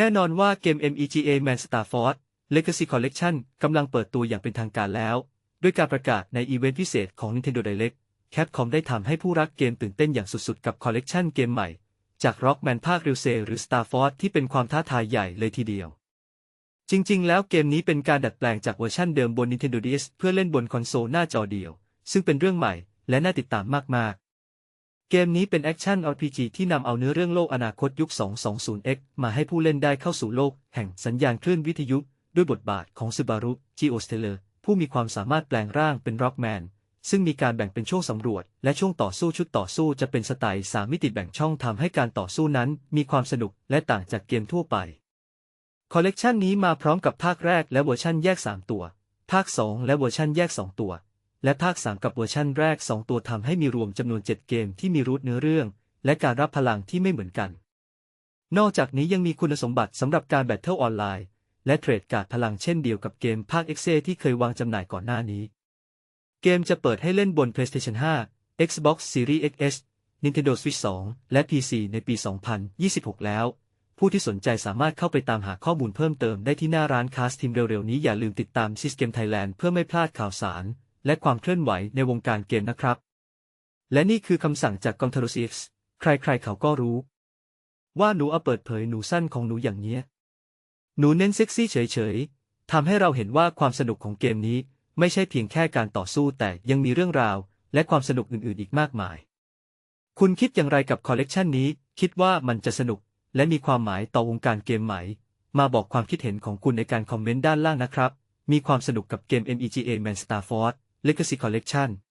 แน่นอนว่าเกม MEGA Man Star Force Legacy Collection กำลังเปิดตัวอย่างเป็นทางการแล้ว ด้วยการประกาศในอีเวนต์พิเศษของ Nintendo Direct Capcom ได้ทำให้ผู้รักเกมตื่นเต้นอย่างสุดๆ กับคอลเลกชันเกมใหม่ จาก Rockman ภาค r e l s e หรือ Star Force ที่เป็นความท้าทายใหญ่เลยทีเดียว จริงๆ แล้วเกมนี้เป็นการดัดแปลงจากเวอร์ชันเดิมบน Nintendo DS เพื่อเล่นบนคอนโซลหน้าจอเดียว ซึ่งเป็นเรื่องใหม่และน่าติดตามมากๆ เกมนี้เป็นแอคชั่น RPG ที่นำเอาเนื้อเรื่องโลกอนาคตยุค 220X มาให้ผู้เล่นได้เข้าสู่โลก แห่งสัญญาณคลื่นวิทยุ ด้วยบทบาทของซูบารุจิโอสเทเลอร์ผู้มีความสามารถแปลงร่างเป็นร็อกแมน ซึ่งมีการแบ่งเป็นช่วงสำรวจ และช่วงต่อสู้ชุดต่อสู้จะเป็นสไตล์สามมิติแบ่งช่องทำให้การต่อสู้นั้น มีความสนุกและต่างจากเกมทั่วไป คอลเลกชันนี้มาพร้อมกับภาคแรกและเวอร์ชันแยก 3 ตัว ภาค 2 และเวอร์ชันแยก 2 ตัว และภาค3กับเวอร์ชันแรก 2 ตัวทำให้มีรวมจำนวน 7 เกมที่มีรูทเนื้อเรื่อง และการรับพลังที่ไม่เหมือนกัน นอกจากนี้ยังมีคุณสมบัติสำหรับการแบทเทิลออนไลน์ และเทรดการพลังเช่นเดียวกับเกมภาค x อที่เคยวางจำหน่ายก่อนหน้านี้ เกมจะเปิดให้เล่นบน PlayStation 5 Xbox Series XS Nintendo Switch 2 และ PC ในปี 2026 แล้ว ผู้ที่สนใจสามารถเข้าไปตามหาข้อมูลเพิ่มเติมได้ที่หน้าร้านคาสทีมเร็วๆนี้อย่าลืมติดตามซิสเกมไทยแลนด์เพื่อไม่พลาดข่าวสาร และความเคลื่อนไหวในวงการเกมนะครับ และนี่คือคำสั่งจากกองทรุซีฟส์ใครๆเขาก็รู้ ว่าหนูเอาเปิดเผยหนูสั้นของหนูอย่างเนี้ย หนูเน้นเซ็กซี่เฉยๆทำให้เราเห็นว่าความสนุกของเกมนี้ไม่ใช่เพียงแค่การต่อสู้แต่ยังมีเรื่องราว และความสนุกอื่นๆ อีกมากมาย คุณคิดอย่างไรกับคอลเลกชันนี้ คิดว่ามันจะสนุก และมีความหมายต่อวงการเกมไหม มาบอกความคิดเห็นของคุณในการคอมเมนต์ด้านล่างนะครับ มีความสนุกกับเกม MEGA Man Star Force Legacy Collection